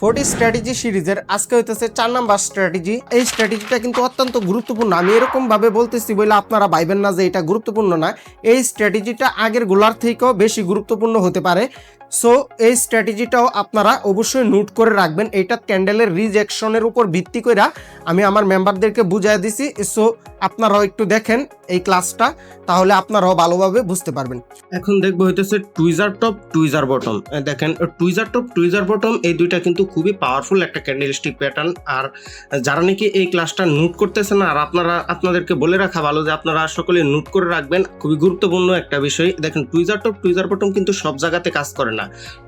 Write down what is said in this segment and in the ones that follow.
Forty strategy সিরিজের আজকে হইতেছে চার নাম্বার স্ট্র্যাটেজি। এই স্ট্র্যাটেজিটা কিন্তু অত্যন্ত গুরুত্বপূর্ণ। আমি এরকমভাবে বলতেছি বলে আপনারা ভাইবেন না যে এটা গুরুত্বপূর্ণ না। এই স্ট্র্যাটেজিটা আগেরগুলার থেকেও বেশি গুরুত্বপূর্ণ হতে পারে। সো এই স্ট্র্যাটেজিটাও আপনারা অবশ্যই নোট করে রাখবেন। এটা ক্যান্ডেলের রিজেকশনের উপর ভিত্তি করে আমি আমার মেম্বারদেরকে বুঝাই দিছি। সো আপনারাও একটু দেখেন এই ক্লাসটা তাহলে আপনারাও ভালোভাবে বুঝতে পারবেন। এখন দেখব হইতেছে টুইজার টপ টুইজার বটম দেখেন টুইজার টপ টুইজার বটম এই দুইটা কিন্তু খুবই পাওয়ারফুল একটা ক্যান্ডেলস্টিক প্যাটার্ন আর যারা নাকি এই ক্লাসটা নোট করতেছেন আর আপনারা, আপনাদেরকে বলে রাখা ভালো যে আপনারা সকলে নোট করে রাখবেন, খুবই গুরুত্বপূর্ণ একটা বিষয়। দেখেন টুইজার টপ টুইজার বটম কিন্তু সব জায়গাতে কাজ করে না।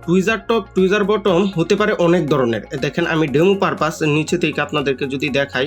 টুইজার টপ টুইজার বটম হতে পারে অনেক ধরনের। দেখেন, আমি ডেমো পারপাস নিচে থেকে আপনাদেরকে যদি দেখাই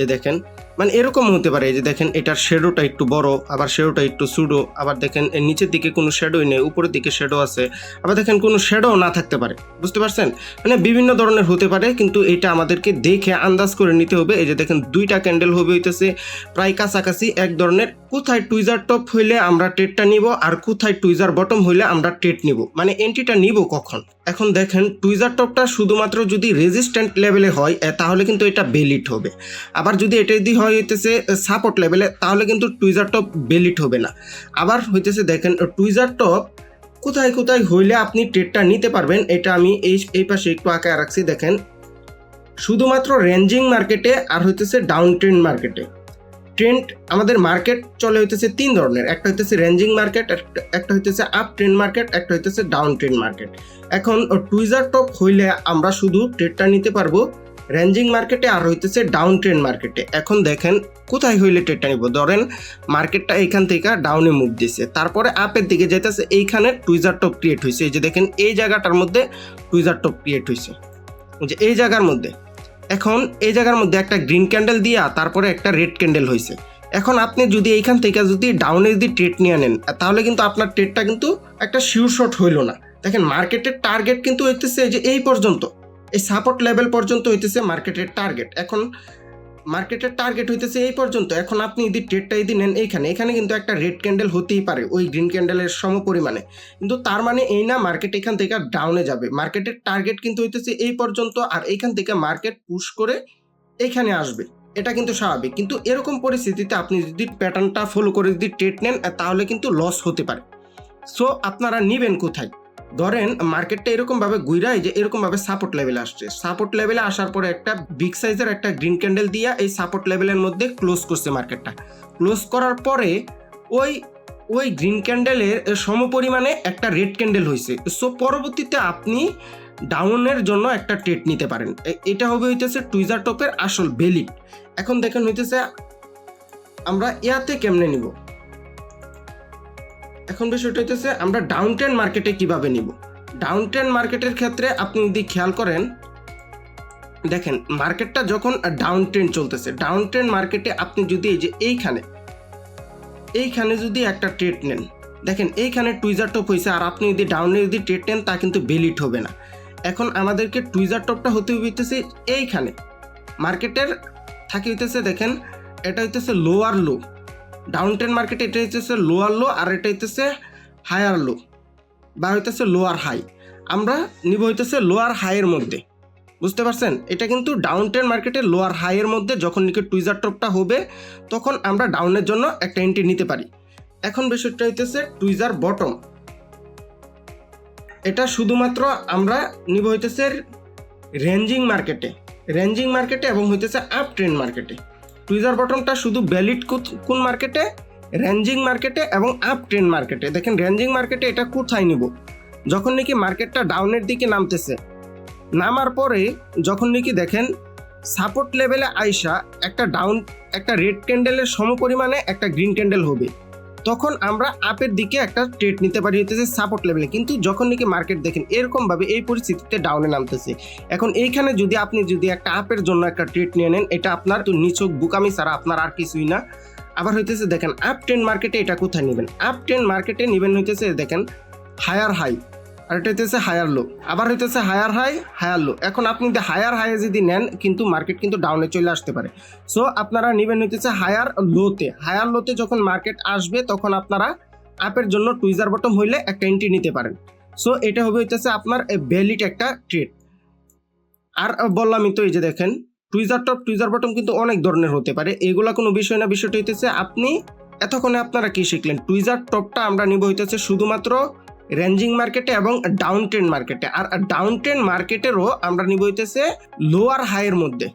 এই দেখেন মানে এরকম হতে পারে এই যে দেখেন, এটার শেডোটা একটু বড়, আবার শেডোটা একটু সুডো আবার দেখেন নিচের দিকে কোনো শেডোই নেই, উপরের দিকে শেডো আছে, আবার দেখেন কোনো শেডো না থাকতে পারে, বুঝতে পারছেন? মানে বিভিন্ন ধরনের হতে পারে, কিন্তু এটা আমাদেরকে দেখে আন্দাজ করে নিতে হবে, এই যে দেখেন, দুইটা ক্যান্ডেল হবে হইতেছে, প্রায় কাছাকাছি এক ধরনের, কোথায় টুইজার টপ হইলে আমরা টেটটা নিব, আর কোথায় টুইজার বটম হইলে আমরা টেট নিব মানে এন্ট্রিটা নিব কখন? এখন দেখেন টুইজার টপটা শুধুমাত্র যদি রেজিস্ট্যান্ট লেভেলে হয় তাহলে কিন্তু এটা বেলিট হবে আবার যদি এটা যদি হয় হইতেছে সাপোর্ট লেভেলে তাহলে কিন্তু টুইজার টপ বেলিট হবে না। আবার হইতেছে দেখেন টুইজার টপ কোথায় কোথায় হইলে আপনি ট্রেডটা নিতে পারবেন, এটা আমি এই এই পাশে একটু আঁকা রাখছি, দেখেন। শুধুমাত্র রেঞ্জিং মার্কেটে আর হইতেছে ডাউন ট্রেন্ড মার্কেটে ট্রেন্ড আমাদের মার্কেট চলে হইতেছে তিন ধরনের, একটা হইতেছে রেঞ্জিং মার্কেট একটা হইতেছে আপ ট্রেন্ড মার্কেট একটা হইতেছে ডাউন ট্রেন্ড মার্কেট এখন টুইজার টপ হইলে আমরা শুধু ট্রেডটা নিতে পারব রেঞ্জিং মার্কেটে আর হইতেছে ডাউন ট্রেন্ড মার্কেটে। এখন দেখেন কোথায় হইলে ট্রেডটা নিব? ধরেন মার্কেটটা এইখান থেকে ডাউনে মুভ দিছে। তারপরে আপের দিকে যেতেছে এইখানে টুইজার টপ ক্রিয়েট হয়েছে এই যে দেখেন, এই জায়গাটার মধ্যে টুইজার টপ ক্রিয়েট হয়েছে যে এই জায়গার মধ্যে। এখন এই জায়গার মধ্যে একটা গ্রিন ক্যান্ডেল দিয়া তারপরে একটা রেড ক্যান্ডেল হয়েছে এখন আপনি যদি এইখান থেকে যদি ডাউনে যদি ট্রেড নিয়ে নেন, তাহলে কিন্তু আপনার ট্রেডটা কিন্তু একটা শিওর শট হইল না। দেখেন, মার্কেটের টার্গেট কিন্তু হইতেছে যে এই পর্যন্ত। এই সাপোর্ট লেভেল পর্যন্ত হইতেছে মার্কেটের টার্গেট এখন মার্কেটের টার্গেট হইতেছে এই পর্যন্ত। এখন আপনি যদি ট্রেডটা যদি নেন এইখানে, এখানে কিন্তু একটা রেড ক্যান্ডেল হতেই পারে, ওই গ্রিন ক্যান্ডেলের সম পরিমাণে। কিন্তু তার মানে এই না মার্কেট এখান থেকে ডাউনে যাবে। মার্কেটের টার্গেট কিন্তু হইতেছে এই পর্যন্ত আর এইখান থেকে মার্কেট পুশ করে এইখানে আসবে। এটা কিন্তু স্বাভাবিক। কিন্তু এরকম পরিস্থিতিতে আপনি যদি প্যাটার্নটা ফলো করে যদি ট্রেড নেন, তাহলে কিন্তু লস হতে পারে। সো আপনারা নিবেন কোথায়? ধরেন মার্কেটটা এরকম ভাবে গুইরাই যে এরকম ভাবে সাপোর্ট লেভেলে আসছে। সাপোর্ট লেভেলে আসার পরে একটা বিগ সাইজের একটা গ্রিন ক্যান্ডেল দিয়ে এই সাপোর্ট লেভেলের মধ্যে ক্লোজ করছে মার্কেটটা ক্লোজ করার পরে ওই ওই গ্রিন ক্যান্ডেলের সম পরিমাণে একটা রেড ক্যান্ডেল হয়েছে সো পরবর্তীতে আপনি ডাউনের জন্য একটা ট্রেড নিতে পারেন। এটা হবে হইতেছে টুইজার টপের আসল বেলিট এখন দেখেন হইতেছে আমরা ইয়াতে কেমনে নিব? এখন বিষয়টা হইতেছে, আমরা ডাউন ট্রেন মার্কেটে কীভাবে নিব? ডাউন ট্রেন মার্কেটের ক্ষেত্রে আপনি যদি খেয়াল করেন, দেখেন মার্কেটটা যখন ডাউন ট্রেন চলতেছে ডাউন ট্রেন মার্কেটে আপনি যদি এই যে এইখানে এইখানে যদি একটা ট্রেড নেন, দেখেন এইখানে টুইজার টপ হয়েছে আর আপনি যদি ডাউনে যদি ট্রেড নেন, তা কিন্তু বেলিট হবে না। এখন আমাদেরকে টুইজার টপটা হতে হইতেছে এইখানে। মার্কেটের থাকে হইতেছে, দেখেন, এটা হইতেছে লোয়ার লো ডাউন ট্রেন মার্কেটে এটা হইতেছে লোয়ার লো আর এটা হইতেছে হায়ার লো। বা হইতেছে লোয়ার হাই। আমরা নিব হইতেছে লোয়ার হাইয়ের মধ্যে। বুঝতে পারছেন? এটা কিন্তু ডাউন ট্রেন মার্কেটে লোয়ার হাইয়ের মধ্যে যখন নিকে টুইজার টপটা হবে, তখন আমরা ডাউনের জন্য একটা এন্ট্রি নিতে পারি। এখন বিষয়টা হইতেছে টুইজার বটম। এটা শুধুমাত্র আমরা নিব হইতেছে রেঞ্জিং মার্কেটে। রেঞ্জিং মার্কেটে এবং হইতেছে আপ ট্রেন্ড মার্কেটে। টুইজার বটমটা শুধু ভ্যালিড কোন মার্কেটে রেঞ্জিং মার্কেটে এবং আপ ট্রেন্ড মার্কেটে দেখেন রেঞ্জিং মার্কেটে এটা কোথায় নিব? যখন নাকি মার্কেটটা ডাউনের দিকে নামতেছে। নামার পরে যখন নাকি দেখেন সাপোর্ট লেভেলে আইসা একটা ডাউন একটা রেড ক্যান্ডেলের সম পরিমাণে একটা গ্রিন ক্যান্ডেল হবে। তখন আমরা আপের দিকে একটা ট্রেড নিতে পারি হইতেছে সাপোর্ট লেভেলে কিন্তু যখন নাকি মার্কেট দেখেন, এরকমভাবে এই পরিস্থিতিতে ডাউনে নামতেছে। এখন এইখানে যদি আপনি যদি একটা আপের জন্য একটা ট্রেড নিয়ে নেন, এটা আপনার তো নিচক বুকামি ছাড়া আপনার আর কিছুই না। আবার হইতেছে দেখেন আপ ট্রেন মার্কেটে এটা কোথায় নেবেন? আপ ট্রেন মার্কেটে নেবেন হইতেছে দেখেন হায়ার হাই আর এটা হইতেছে হায়ার লো আবার হইতেছে হায়ার হাই হায়ার লো এখন আপনি যদি হায়ার হাই যদি নেন, কিন্তু মার্কেট কিন্তু ডাউনে চলে আসতে পারে। সো আপনারা নেবেন হইতেছে হায়ার লোতে হায়ার লোতে যখন মার্কেট আসবে, তখন আপনারা আপের জন্য টুইজার বটম হইলে একটা এন্ট্রি নিতে পারেন। সো এটা হবে হইতেছে আপনার ভ্যালিড একটা ট্রেড আর বললামই তো এই যে দেখেন টুইজার টপ টুইজার বটম কিন্তু অনেক ধরনের হতে পারে। এগুলা কোনো বিষয় না, বিষয়টা হইতেছে আপনি এতক্ষণে আপনারা কি শিখলেন? টুইজার টপটা আমরা নিব হইতেছে শুধুমাত্র রেঞ্জিং মার্কেটে এবং ডাউন ট্রেন মার্কেটে আর ডাউন ট্রেন মার্কেটেরও আমরা নিব হইতেছে লোয়ার হাইয়ের মধ্যে।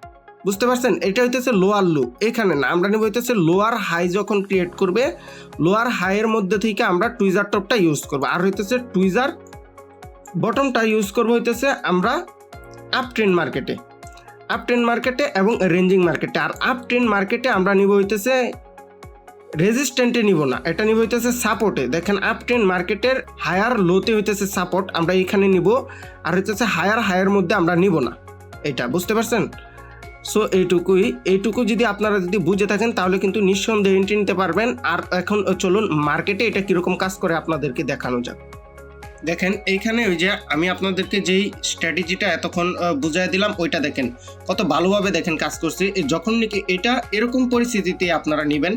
বুঝতে পারছেন? এটা হইতেছে লোয়ার লো এখানে না, আমরা নিব হইতেছে লোয়ার হাই যখন ক্রিয়েট করবে লোয়ার হাইয়ের মধ্যে থেকে আমরা টুইজার টপটা ইউজ করব। আর হইতেছে টুইজার বটমটা ইউজ করব হইতেছে আমরা আপ ট্রেন মার্কেটে আপ ট্রেন মার্কেটে এবং রেঞ্জিং মার্কেটে আর আপ ট্রেন মার্কেটে আমরা নিব হইতেছে রেজিস্ট্যান্টে নিব না। এটা নিব হইতেছে সাপোর্টে দেখেন আপ ট্রেন মার্কেটের হায়ার লোতে হইতেছে সাপোর্ট আমরা এখানে নিব। আর হইতেছে হায়ার হায়ার মধ্যে আমরা নিব না। এটা, বুঝতে পারছেন? সো এইটুকুই। এইটুকু যদি আপনারা যদি বুঝে থাকেন, তাহলে কিন্তু নিঃসন্দেহে এন্ট্রি নিতে পারবেন। আর এখন চলুন মার্কেটে এটা কীরকম কাজ করে আপনাদেরকে দেখানো যাক। দেখেন, এইখানে ওই যে আমি আপনাদেরকে যেই স্ট্র্যাটেজিটা এতক্ষণ বুঝাই দিলাম, ওইটা দেখেন। কত ভালোভাবে দেখেন কাজ করছে। যখন নাকি এটা এরকম পরিস্থিতিতে আপনারা নেবেন,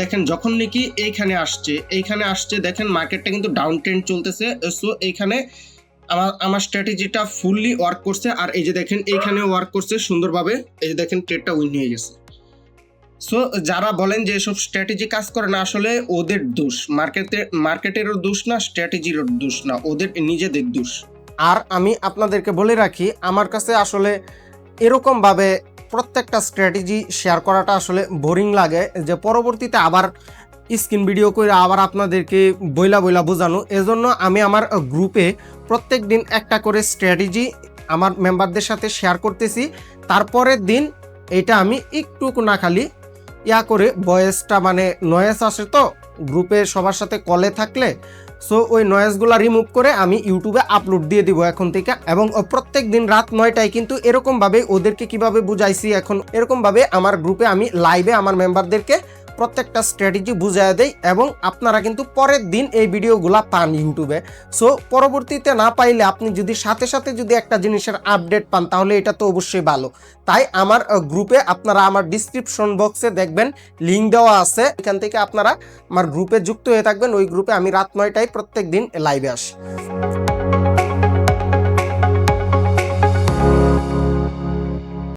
দেখেন, যখন নাকি এইখানে আসছে এইখানে আসছে, দেখেন মার্কেটটা কিন্তু ডাউন ট্রেন্ড চলতেছে। সো এইখানে আমার আমার স্ট্র্যাটেজিটা ফুললি ওয়ার্ক করছে। আর এই যে দেখেন এইখানে ওয়ার্ক করছে সুন্দরভাবে। এই যে দেখেন ট্রেডটা উইন হয়ে গেছে। সো যারা বলেন যে এসব স্ট্র্যাটেজি কাজ করে না, আসলে ওদের দোষ। মার্কেটে মার্কেটেরও দোষ না স্ট্র্যাটেজিরও দোষ না, ওদের নিজেদের দোষ। আর আমি আপনাদেরকে বলে রাখি, আমার কাছে আসলে এরকমভাবে প্রত্যেকটা স্ট্র্যাটেজি শেয়ার করাটা আসলে বোরিং লাগে, যে পরবর্তীতে আবার স্ক্রিন ভিডিও করে আবার আপনাদেরকে বইলা বইলা বোঝানো। এজন্য আমি আমার গ্রুপে প্রত্যেক দিন একটা করে স্ট্র্যাটেজি আমার মেম্বারদের সাথে শেয়ার করতেছি। তারপরের দিন, এটা আমি একটু না খালি ইয়া করে ভয়েসটা মানে নয়েস আসে তো গ্রুপে সবার সাথে কলে থাকলে সো ওই নয়েজগুলো রিমুভ করে আমি ইউটিউবে আপলোড দিয়ে দিব এখন থেকে। এবং প্রত্যেক দিন রাত নয়টায় কিন্তু এরকমভাবে ওদেরকে কীভাবে বুঝাইছি এখন, এরকমভাবে আমার গ্রুপে আমি লাইভে আমার মেম্বারদেরকে প্রত্যেকটা স্ট্র্যাটেজি বুঝাই দেয় এবং আপনারা কিন্তু পরের দিন এই ভিডিওগুলা পান ইউটিউবে। সো পরবর্তীতে না পাইলে আপনি যদি সাথে সাথে যদি একটা জিনিসের আপডেট পান, তাহলে এটা তো অবশ্যই ভালো। তাই আমার গ্রুপে আপনারা আমার ডিসক্রিপশন বক্সে দেখবেন লিঙ্ক দেওয়া আছে। এখান থেকে আপনারা আমার গ্রুপে যুক্ত হয়ে থাকবেন। ওই গ্রুপে আমি রাত নয়টায় প্রত্যেক দিন লাইভে আসি।